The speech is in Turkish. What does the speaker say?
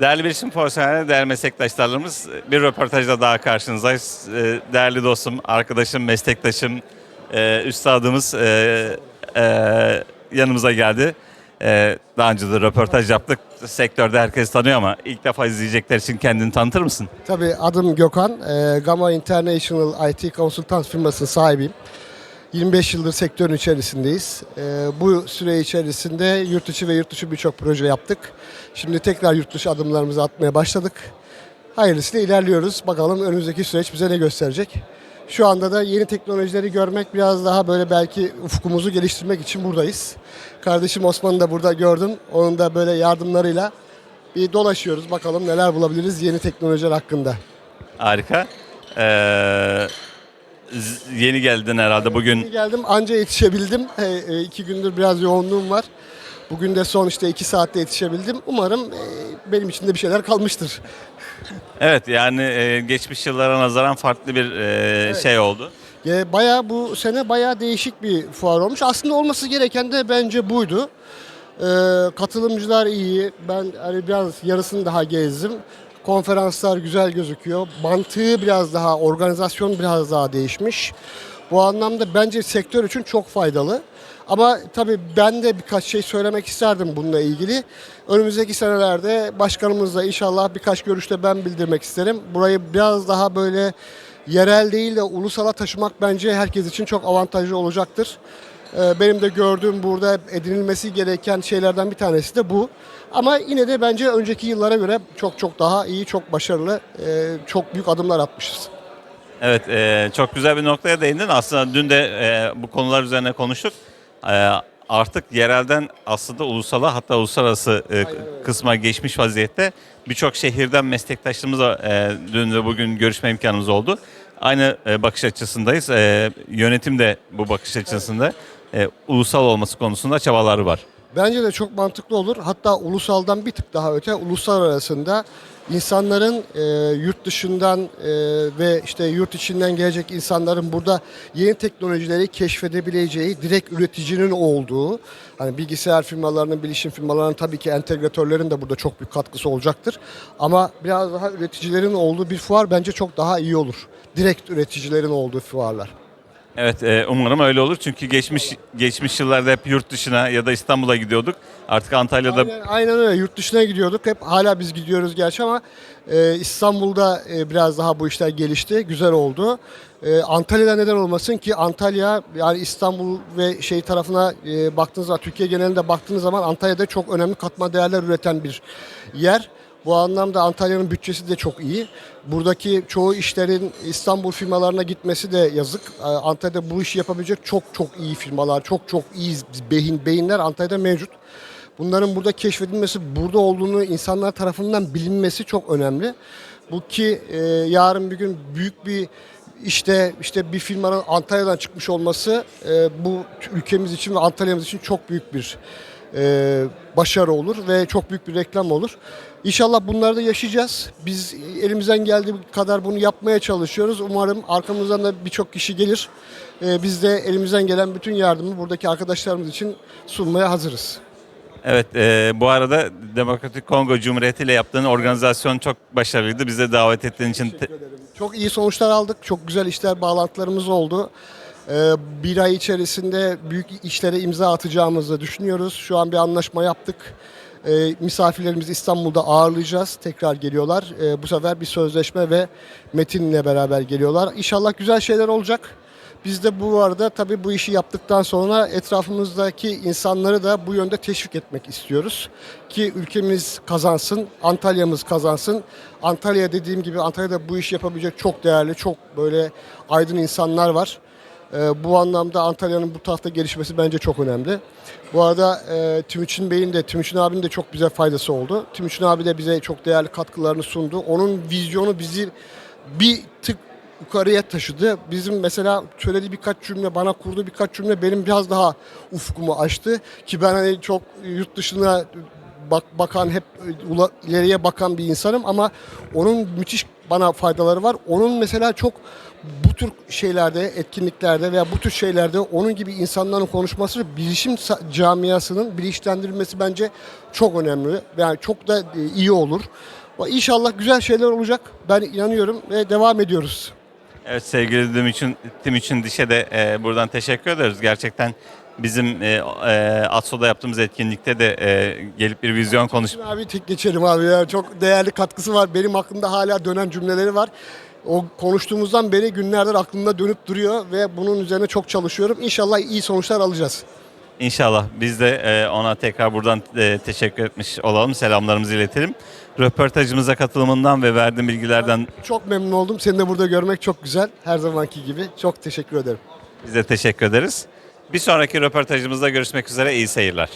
Değerli bilişim profesyonelleri, değerli meslektaşlarımız bir röportajda daha karşınızdayız. Ee, Değerli dostum, arkadaşım, meslektaşım, e, üstadımız e, e, yanımıza geldi. Daha önce de röportaj yaptık. Sektörde herkes tanıyor ama ilk defa izleyecekler için kendini tanıtır mısın? Tabii adım Gökhan. Gamma International IT konsultans firmasının sahibiyim. 25 yıldır sektörün içerisindeyiz. Ee, bu süre içerisinde yurt içi ve yurt dışı birçok proje yaptık. Şimdi tekrar yurt dışı adımlarımızı atmaya başladık. Hayırlısıyla ilerliyoruz. Bakalım önümüzdeki süreç bize ne gösterecek. Şu anda da yeni teknolojileri görmek biraz daha böyle belki ufkumuzu geliştirmek için buradayız. Kardeşim Osman'ı da burada gördüm. Onun da böyle yardımlarıyla bir dolaşıyoruz. Bakalım neler bulabiliriz yeni teknolojiler hakkında. Harika. Ee, yeni geldin herhalde bugün. Geldim anca yetişebildim. E, e, iki gündür biraz yoğunluğum var. Bugün de son işte iki saatte yetişebildim. Umarım e, benim için de bir şeyler kalmıştır. Evet yani e, geçmiş yıllara nazaran farklı bir e, şey oldu. E, bayağı bu sene bayağı değişik bir fuar olmuş. Aslında olması gereken de bence buydu. E, katılımcılar iyi. Ben hani biraz yarısını daha gezdim. Konferanslar güzel gözüküyor. Mantığı biraz daha, organizasyon biraz daha değişmiş. Bu anlamda bence sektör için çok faydalı. Ama tabii ben de birkaç şey söylemek isterdim bununla ilgili. Önümüzdeki senelerde başkanımızla inşallah birkaç görüşte ben bildirmek isterim. Burayı biraz daha böyle yerel değil de ulusala taşımak bence herkes için çok avantajlı olacaktır. Ee, Benim de gördüğüm burada edinilmesi gereken şeylerden bir tanesi de bu. Ama yine de bence önceki yıllara göre çok çok daha iyi, çok başarılı, e, çok büyük adımlar atmışız. Evet, e, çok güzel bir noktaya değindin. Aslında dün de e, bu konular üzerine konuştuk. E, artık yerelden aslında ulusala hatta uluslararası e, kısma geçmiş vaziyette birçok şehirden meslektaşlarımızla e, dün ve bugün görüşme imkanımız oldu. Aynı e, bakış açısındayız. E, yönetim de bu bakış açısında e, ulusal olması konusunda çabaları var. Bence de çok mantıklı olur. Hatta ulusaldan bir tık daha öte uluslararasında insanların e, yurt dışından e, ve işte yurt içinden gelecek insanların burada yeni teknolojileri keşfedebileceği direkt üreticinin olduğu hani bilgisayar firmalarının, bilişim firmalarının tabii ki entegratörlerin de burada çok büyük katkısı olacaktır. Ama biraz daha üreticilerin olduğu bir fuar bence çok daha iyi olur. Direkt üreticilerin olduğu fuarlar. Evet, e, umarım öyle olur. Çünkü geçmiş geçmiş yıllarda hep yurt dışına ya da İstanbul'a gidiyorduk. Artık Antalya'da Aynen, aynen öyle. Yurt dışına gidiyorduk. Hep hala biz gidiyoruz gerçi ama e, İstanbul'da e, biraz daha bu işler gelişti. Güzel oldu. E, Antalya'da neden olmasın ki Antalya yani İstanbul ve şey tarafına e, baktığınız zaman Türkiye genelinde baktığınız zaman Antalya'da çok önemli katma değerler üreten bir yer. Bu anlamda Antalya'nın bütçesi de çok iyi. Buradaki çoğu işlerin İstanbul firmalarına gitmesi de yazık. Ee, Antalya'da bu işi yapabilecek çok çok iyi firmalar, çok çok iyi beyin beyinler Antalya'da mevcut. Bunların burada keşfedilmesi, burada olduğunu insanlar tarafından bilinmesi çok önemli. Bu ki e, yarın bir gün büyük bir işte işte bir firmanın Antalya'dan çıkmış olması e, bu ülkemiz için ve Antalya'mız için çok büyük bir e, başarı olur ve çok büyük bir reklam olur. İnşallah bunları da yaşayacağız. Biz elimizden geldiği kadar bunu yapmaya çalışıyoruz. Umarım arkamızdan da birçok kişi gelir. E, biz de elimizden gelen bütün yardımı buradaki arkadaşlarımız için sunmaya hazırız. Evet, e, bu arada Demokratik Kongo Cumhuriyeti ile yaptığın organizasyon çok başarılıydı. Bize davet ettiğin için te- Çok iyi sonuçlar aldık. Çok güzel işler, bağlantılarımız oldu. Ee, bir ay içerisinde büyük işlere imza atacağımızı düşünüyoruz. Şu an bir anlaşma yaptık. Ee, misafirlerimizi İstanbul'da ağırlayacağız. Tekrar geliyorlar. Ee, bu sefer bir sözleşme ve metinle beraber geliyorlar. İnşallah güzel şeyler olacak. Biz de bu arada tabii bu işi yaptıktan sonra etrafımızdaki insanları da bu yönde teşvik etmek istiyoruz. Ki ülkemiz kazansın, Antalya'mız kazansın. Antalya dediğim gibi Antalya'da bu işi yapabilecek çok değerli, çok böyle aydın insanlar var. Ee, bu anlamda Antalya'nın bu tarafta gelişmesi bence çok önemli. Bu arada e, Timuçin Bey'in de, Timuçin abinin de çok bize faydası oldu. Timuçin abi de bize çok değerli katkılarını sundu. Onun vizyonu bizi bir tık yukarıya taşıdı. Bizim mesela söylediği birkaç cümle, bana kurduğu birkaç cümle benim biraz daha ufkumu açtı. Ki ben hani çok yurt dışına bak, bakan, hep ula- ileriye bakan bir insanım ama onun müthiş bana faydaları var. Onun mesela çok bu tür şeylerde, etkinliklerde veya bu tür şeylerde onun gibi insanların konuşması bilişim camiasının bilinçlendirilmesi bence çok önemli. Yani çok da e, iyi olur. İnşallah güzel şeyler olacak. Ben inanıyorum ve devam ediyoruz. Evet sevgili Timuçin, Timuçin Diş'e de e, buradan teşekkür ederiz. Gerçekten bizim e, e, ATSO'da yaptığımız etkinlikte de e, gelip bir vizyon konuş Abi tek geçelim abi ya. Çok değerli katkısı var. Benim aklımda hala dönen cümleleri var. O konuştuğumuzdan beri günlerdir aklımda dönüp duruyor ve bunun üzerine çok çalışıyorum. İnşallah iyi sonuçlar alacağız. İnşallah biz de e, ona tekrar buradan e, teşekkür etmiş olalım. Selamlarımızı iletelim. Röportajımıza katılımından ve verdiğin bilgilerden Çok memnun oldum. Seni de burada görmek çok güzel. Her zamanki gibi. Çok teşekkür ederim. biz de teşekkür ederiz. Bir sonraki röportajımızda görüşmek üzere. İyi seyirler.